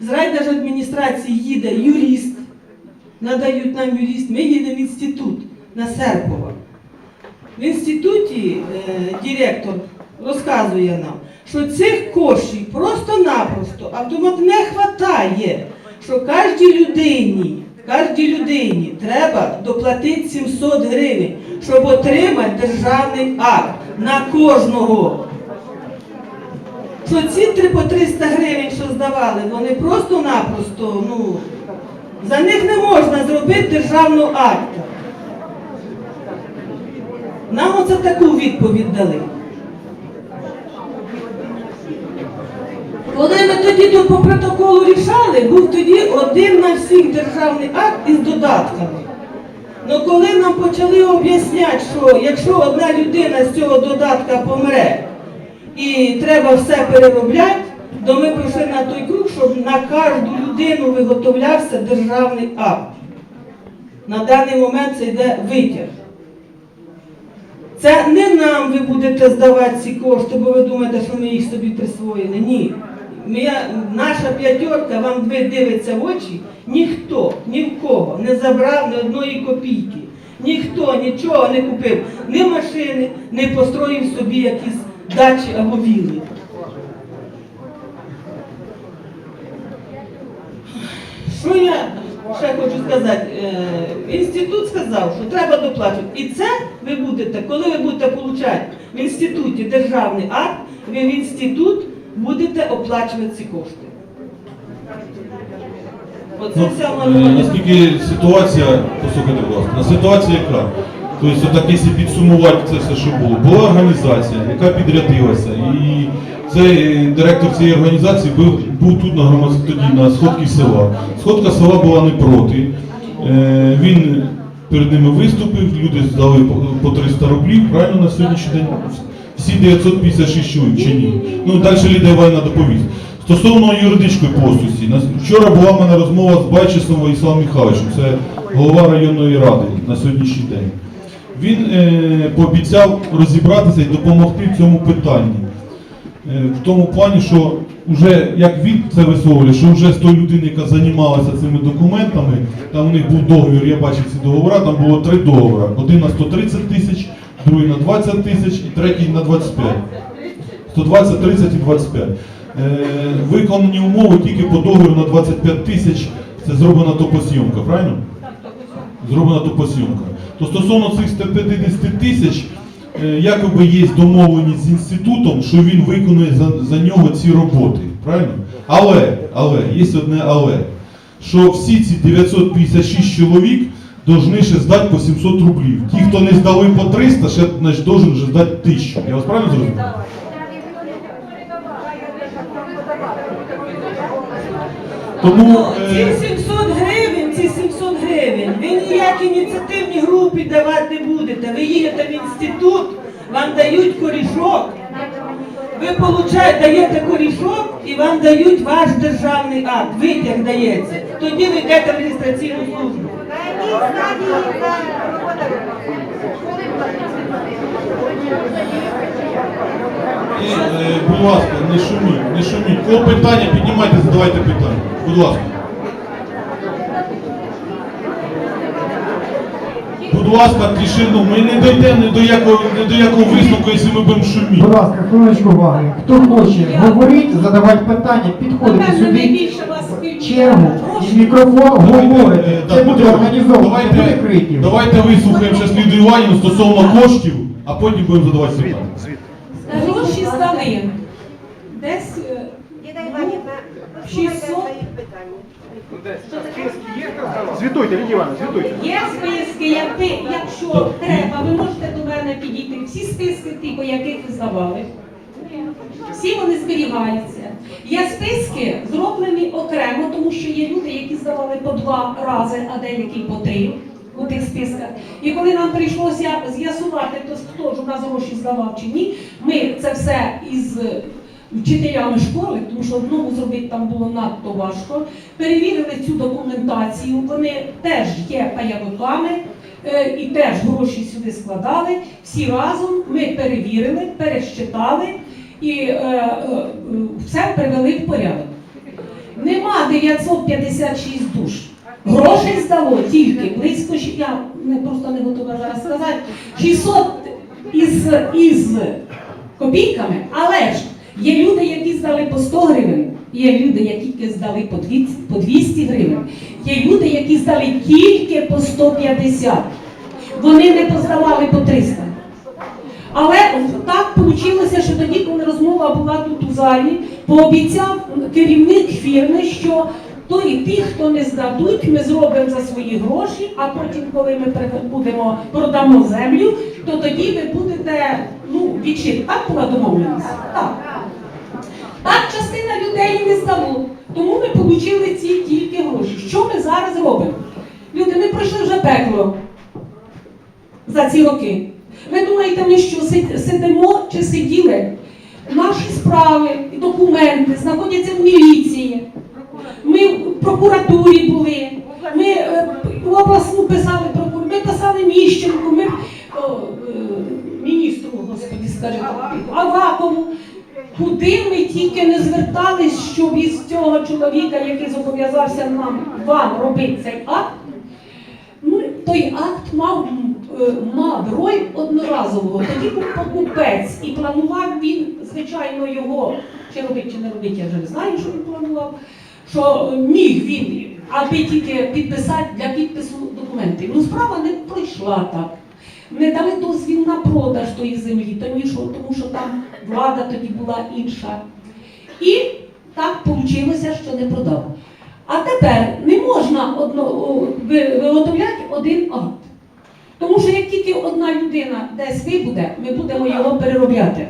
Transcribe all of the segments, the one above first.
З райдержадміністрації їде юрист, надають нам юрист, ми їдемо в інститут на Серпова. В інституті е, директор розказує нам, що цих коштів просто-напросто автомат не вистачає, що кожній людині, кожній людині треба доплатити 700 гривень, щоб отримати державний акт на кожного що ці три по 300 гривень, що здавали, вони просто-напросто, ну, за них не можна зробити державну акту. Нам оце таку відповідь дали. Коли ми тоді тут по протоколу рішали, був тоді один на всіх державний акт із додатками. Ну коли нам почали об'ясняти, що якщо одна людина з цього додатка помре, і треба все переробляти, то ми прийшли на той круг, щоб на кожну людину виготовлявся державний акт. На даний момент це йде витяг. Це не нам ви будете здавати ці кошти, бо ви думаєте, що ми їх собі присвоїли. Ні. Ми, наша п'ятерка вам ви дивиться в очі, ніхто ні в кого не забрав ні одної копійки. Ніхто нічого не купив, ні машини, не построїв собі якісь дачі або вілли. Що я ще хочу сказати? Е, Інститут сказав, що треба доплачувати. І це ви будете, коли ви будете отримати в інституті державний акт, ви в інститут будете оплачувати ці кошти. Оце Ну, вся е, наскільки ситуація, послухайте, будь ласка, на ситуація яка? Тобто, так, якщо підсумувати це все, що було, була організація, яка підрядилася, і цей директор цієї організації був, був тут на громад... тоді на сходці села. Сходка села була не проти. Е, він перед ними виступив, люди здали по, по 300 рублів, правильно на сьогоднішній день? Всі 956 чоловік чи ні? Ну, далі Лідія Іванівна доповість. Стосовно юридичної постусі, нас- вчора була в мене розмова з Байчесом Ісламом Михайловичем, це голова районної ради на сьогоднішній день. Він е, пообіцяв розібратися і допомогти в цьому питанні. Е, в тому плані, що вже як він це висловлює, що вже з тої людини, яка займалася цими документами, там у них був договір, я бачив ці договори, там було три договори. Один на 130 тисяч, другий на 20 тисяч і третій на 25. 120, 30 і 25. Е, виконані умови тільки по договору на 25 тисяч, це зроблена топосйомка, правильно? Зроблена топосйомка. То стосовно цих 150 тисяч, якоби є домовленість з інститутом, що він виконує за, за нього ці роботи. Правильно? Але, але, є одне але, що всі ці 956 чоловік должны ще здати по 700 рублів. Ті, хто не здали по 300, ще значить, должен вже здати 1000. Я вас правильно зрозумів? Тому Ці е, 700 гривень, ці 700 гривень, ви ніяк ініціативні групи давати не будете. Ви їдете в інститут, вам дають корішок. Ви получаєте, даєте корішок і вам дають ваш державний акт, витяг дається. Тоді ви йдете в реєстраційну службу. І, е, будь ласка, не шуміть, не шуміть. Кого питання, піднімайте, задавайте питання. Будь ласка. Будь ласка, тишину. Ми не дійдемо ні до якого, ні до якого висновку, якщо ми будемо шуміти. Будь ласка, хвилиночку уваги. Хто хоче говорити, задавати питання, підходите Напевно, сюди, найбільше вас співчуваю. чергу, і мікрофон говорите. е, Це буде організовано, давайте, буде давайте вислухаємо зараз Іванівну стосовно коштів, а потім будемо задавати питання. Гроші здали. Десь е, Діда Іванівна, послухайте своїх питань. Звітуйте, Лідія Івановна, звітуйте. є списки, як ви, якщо треба, ви можете до мене підійти. Всі списки, ті, по яких ви здавали. Всі вони зберігаються. Є списки зроблені окремо, тому що є люди, які здавали по два рази, а деякі по три у тих списках. І коли нам прийшлося з'ясувати, то хто ж у нас гроші здавав чи ні, ми це все із вчителями школи, тому що одному зробити там було надто важко. Перевірили цю документацію. Вони теж є паялуками. е, І теж гроші сюди складали. Всі разом ми перевірили, пересчитали і е, е, все привели в порядок. 956 душ. Грошей здало тільки близько, я не, просто не готова зараз сказати, 600 із, із копійками, але ж є люди, які здали по 100 гривень, є люди, які здали по 200, гривень, є люди, які здали тільки по 150. Вони не поздавали по 300. Але так вийшло, що тоді, коли розмова була тут у залі, пообіцяв керівник фірми, що то і ті, хто не здадуть, ми зробимо за свої гроші, а потім, коли ми будемо продамо землю, то тоді ви будете ну, відчит. Так була домовленість? Так. Так частина людей не здало. Тому ми отримали ці тільки гроші. Що ми зараз робимо? Люди, ми пройшли вже пекло за ці роки. Ви думаєте, ми що сидимо чи сиділи? Наші справи і документи знаходяться в міліції. Ми в прокуратурі були. Ми е, в обласну писали прокуратуру, ми писали Міщенку, ми о, е, міністру, господі, скажімо, Авакову. Куди ми тільки не звертались, щоб із цього чоловіка, який зобов'язався нам вам робити цей акт, Ну, той акт мав, е, мав роль одноразового. Тоді був покупець і планував він, звичайно, його чи робить, чи не робить, я вже не знаю, що він планував. Що міг він, аби тільки підписати для підпису документи. Ну, справа не пройшла так. Не дали дозвіл на продаж тої землі, тому що, тому що там влада тоді була інша. І так вийшло, що не продав. А тепер не можна одно, ви- виготовляти один акт. Тому що як тільки одна людина десь вибуде, ми будемо його переробляти.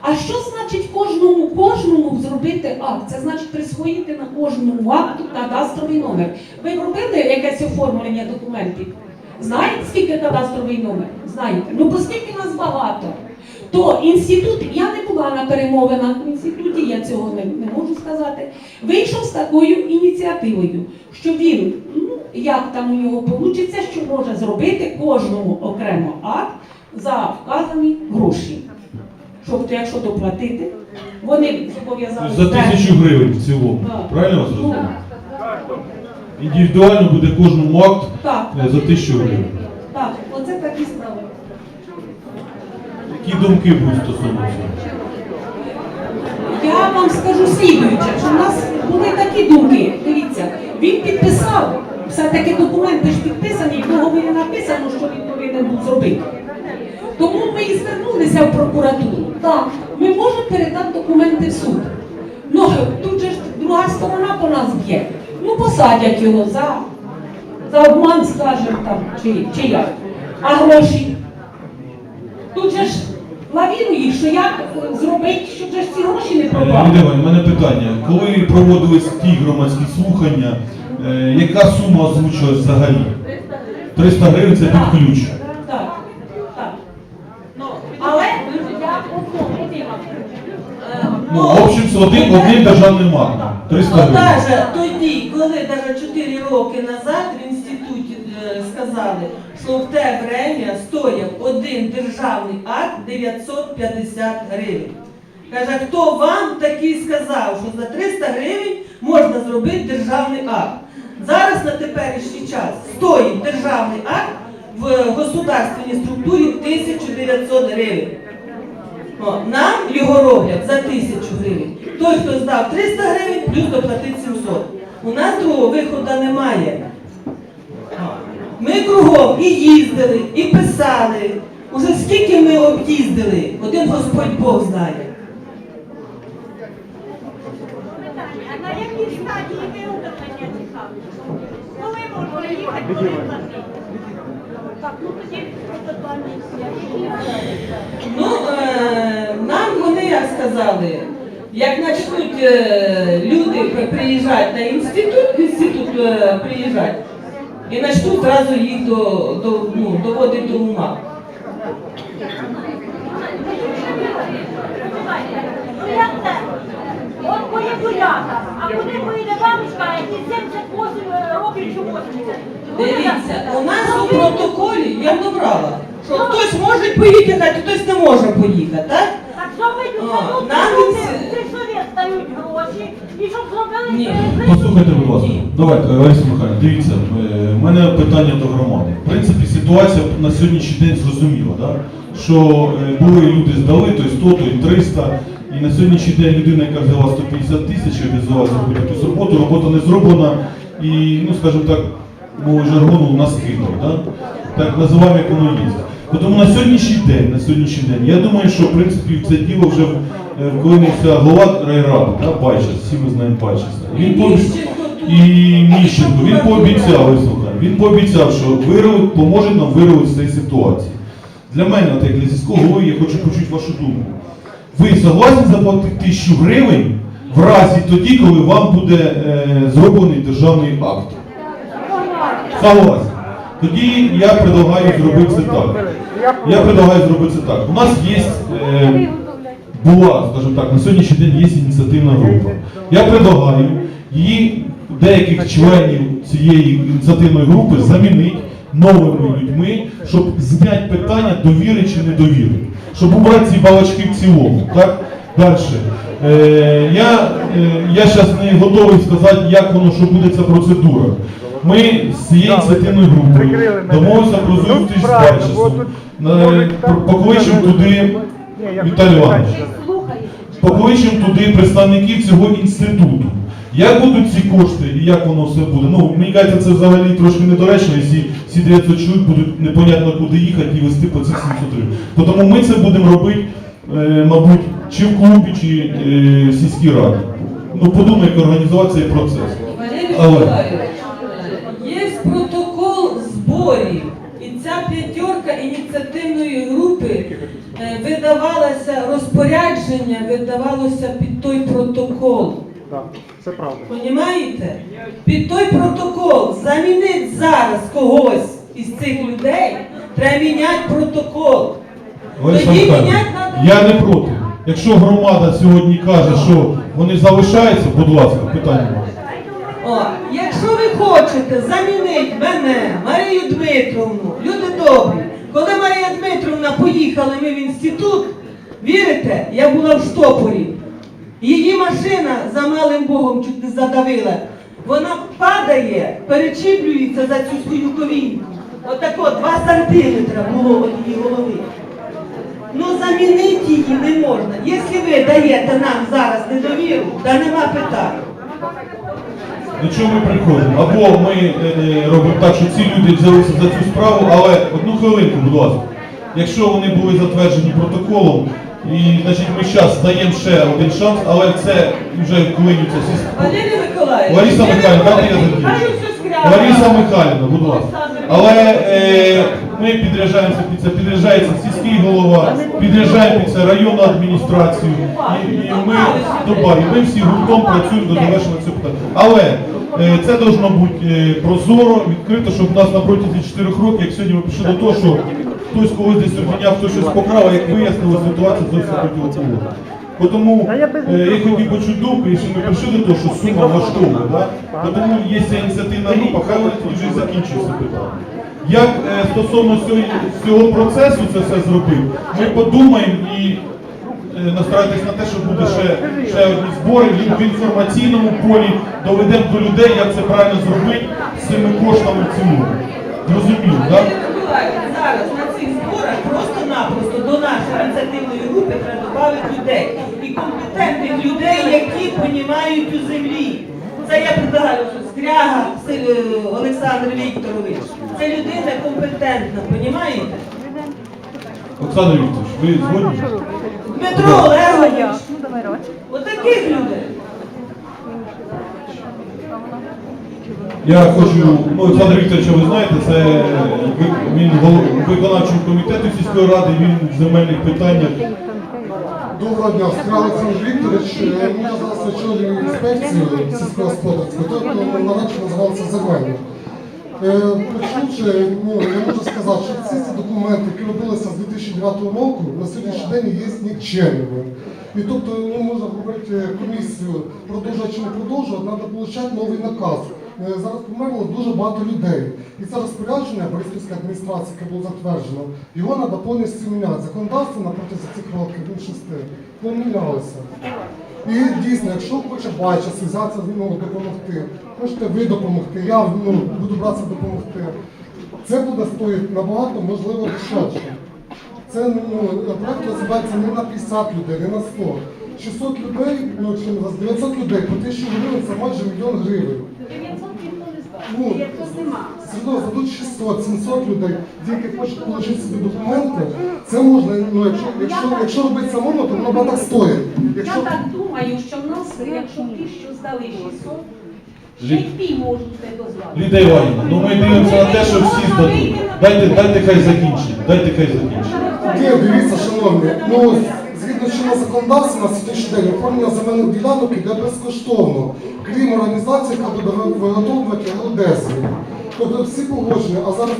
А що значить кожному кожному зробити акт? Це значить присвоїти на кожному акту кадастровий номер. Ви робили якесь оформлення документів? Знаєте, скільки кадастровий номер? Знаєте. Ну, оскільки нас багато, то інститут, я не була на перемовинах в інституті, я цього не, не можу сказати, вийшов з такою ініціативою, що він, ну, як там у нього вийде, що може зробити кожному окремо акт за вказані гроші. Щоб якщо доплатити, вони зобов'язали За тисячу гривень в цілому. Так. Правильно вас Ну, розумію? Індивідуально буде кожному акт Так, е, за тисячу гривень. так, оце такі. Які думки будуть стосовно? Я вам скажу слідуюче, що в нас були такі думки. Дивіться, він підписав, все-таки документи ж підписані, в договорі написано, що він повинен був зробити. Тому ми і звернулися в прокуратуру. Так, ми можемо передати документи в суд. Ну, тут же ж друга сторона по нас б'є. Ну, посадять його за, за обман, скажімо там, чи, чи як. А гроші? Тут же ж лавінують, що як е, зробити, щоб же ж ці гроші не Е, пропали. Іванівна, У мене питання. Коли проводились ті громадські слухання, е, яка сума озвучилась взагалі? 300 гривень це під ключ. Так, так. Ну, але я одного. Ну, в общем, один, одним державним актом. 300 гривень. даже тоді, коли даже 4 роки назад в інституті е, сказали, що в те время стояв один державний акт 950 гривень. Каже, хто вам такий сказав, що за 300 гривень можна зробити державний акт? Зараз на теперішній час стоїть державний акт в государственній структурі 1900 гривень. Нам його роблять за тисячу гривень. Той, хто здав 300 гривень, плюс доплатить 700. У нас другого виходу немає. Ми кругом і їздили, і писали. Уже скільки ми об'їздили, один Господь Бог знає. А на якій стадії виготовлення цікавить? Коли можна їхати, коли платити? Так, ну тоді просто два місяці. Ну, е, нам вони як сказали, як почнуть е, люди приїжджати на інститут, інститут е, приїжджати, і почнуть одразу їх до, до, ну, доводити до ума. Ну? От моє бурята, а куди поїде бабушка, які 78 років чи 80? Дивіться, у нас у протоколі я добрала, що хтось може поїхати, а хтось не може поїхати, так? Так що ми тут нам люди, це- ти совєтська дають гроші, і щоб зробили Ні. Послухайте, будь ласка. Давайте, Лариса Михайлівна, дивіться, е, в мене питання до громади. В принципі, ситуація на сьогоднішній день зрозуміла, да? що е, були люди здали, то й 100, то й 300, і на сьогоднішній день людина, яка взяла 150 тисяч зробити якусь роботу, робота не зроблена і, ну скажімо так, мовою жаргону нас кинули. Да? Так називаємо, як воно є. Тому на сьогоднішній день, на сьогоднішній день, я думаю, що в принципі це діло вже вклинився голова райради, да, Байчес, всі ми знаємо Байчеса. Він по- і Міщенко, він пообіцяв, ось він пообіцяв, що вирвуть, поможе нам вирвати з цієї ситуації. Для мене, от як для сільського голови, я хочу почути вашу думку. Ви согласні заплатити тисячу гривень в разі тоді, коли вам буде е, зроблений державний акт? Согласен. Тоді я предлагаю зробити це так. Я предлагаю зробити це так. У нас є е, була, скажімо так, на сьогоднішній день є ініціативна група. Я предлагаю її деяких членів цієї ініціативної групи замінити новими людьми, щоб зняти питання довіри чи недовіри. Щоб убрати ці балачки в цілому. Так? Далі. Е, я е, я зараз не готовий сказати, як воно, що буде ця процедура. Ми з цією ініціативною групою домовилися про зустріч з Бачесом. Покличемо туди Віталій Іванович покличемо туди представників цього інституту. Як будуть ці кошти і як воно все буде? Ну, мені кажеться, це взагалі трошки недоречно, якщо всі 900 чоловік будуть непонятно куди їхати і вести по цих 700 гривень. Тому ми це будемо робити, е, мабуть, чи в клубі, чи е, в сільській раді. Ну, подумай, як організувати цей процес. Але- є протокол зборів, і ця п'ятерка ініціативної групи видавалося розпорядження, видавалося під той протокол. Так, це правда. Понімаєте? Під той протокол замінити зараз когось із цих людей, треба міняти протокол. Тоді міняти треба. Я не проти. Якщо громада сьогодні каже, що вони залишаються, будь ласка, питання. О, якщо ви хочете замінити мене, Марію Дмитровну, люди добрі, коли Марія Дмитровна ми в інститут, вірите, я була в штопорі. Її машина за малим Богом чуть не задавила. Вона падає, перечіплюється за цю свою ковінку. Отако, два сантиметри було від її голови. Ну замінити її не можна. Якщо ви даєте нам зараз недовіру, та нема питань. До чого ми приходимо? Або ми е, робимо так, що ці люди взялися за цю справу, але одну хвилинку, будь ласка. Якщо вони були затверджені протоколом, і значить ми зараз даємо ще один шанс, але це вже вклинюється всі. Валерій Миколаївич, Лариса Михайлівна, дайте я закінчу. Лариса Михайлівна, будь ласка. Але е, ми підряджаємося під це, підряджається сільський голова, підряджає під це районну адміністрацію. І, і ми добаві, ми всі гуртом працюємо до завершення цього питання. Але е, це должно бути е, прозоро, відкрито, щоб у нас на протязі 4 років, як сьогодні ми пішли до того, що хтось когось десь обміняв, хтось щось покрав, а як вияснило, ситуація зовсім противоположна. Тому е, я хотів почути думку, якщо ми прийшли до того, що сума влаштовує, да? Тому є ця ініціативна група, хай тоді вже закінчується питання. Як е, стосовно цього, цього процесу це все зробив, ми подумаємо і е, на те, що буде ще, ще одні збори в інформаційному полі доведемо до людей, як це правильно зробити з цими коштами в цілому. Зрозуміло, так? Валерій Миколаївич, зараз на цих зборах просто-напросто до нашої ініціативної групи треба додати людей. І компетентних людей, які понімають у землі. Це я предлагаю, що Скряга е, Олександр Вікторович. Це людина компетентна, понімаєте? Олександр Вікторович, ви згодні? Дмитро Олегович. Отаких людей. Я хочу, ну, Олександр Вікторовича, ви знаєте, це він виконавчого комітету сільської ради, він в земельних питаннях. Доброго дня, Скрал Олександр Вікторович. Е, Я зараз очолюю інспекцію сільськогосподарську, то ну, нарадче називалася земельна. Е, Почувши, ну, я можу сказати, що всі ці документи, які робилися з 2009 року, на сьогоднішній день є нікчемними. І тобто ну, можна говорити комісію, продовжувати чи не продовжувати, треба отримати новий наказ. Е, Зараз померло дуже багато людей. І це розпорядження Бориспільської адміністрації, яке було затверджено, його треба повністю міняти. Законодавство на протязі цих років більшості помінялося. І дійсно, якщо хоче бачити, зв'язатися ну, допомогти, хочете ви допомогти, я ну, буду братися допомогти. Це буде стоїти набагато, можливо, дешевше. Це ну, проект називається не на 50 людей, не на 100. 600 людей, ну чи не 900 людей по 1000 гривень це майже мільйон гривень. 900 ніхто не Ну. Серйозно, задуть 600, 700 людей, тільки хочуть отримати собі документи. Це можна, ну якщо, якщо, якщо робити самому, то воно багато стоїть. Я Якщо так думаю, що в нас, якщо тисячу здали 600, ще й ті можуть не дозволити. Ліда Іванівна, ну ми дивимося на те, що всі здадуть. Дайте, дайте хай закінчить, дайте хай закінчить. Дивіться, шановні, ну згідно чинного законодавства на сьогоднішній день оформлення земельних ділянок іде безкоштовно, крім організації, яка буде виготовлювати Одесу. Тобто всі погодження, а зараз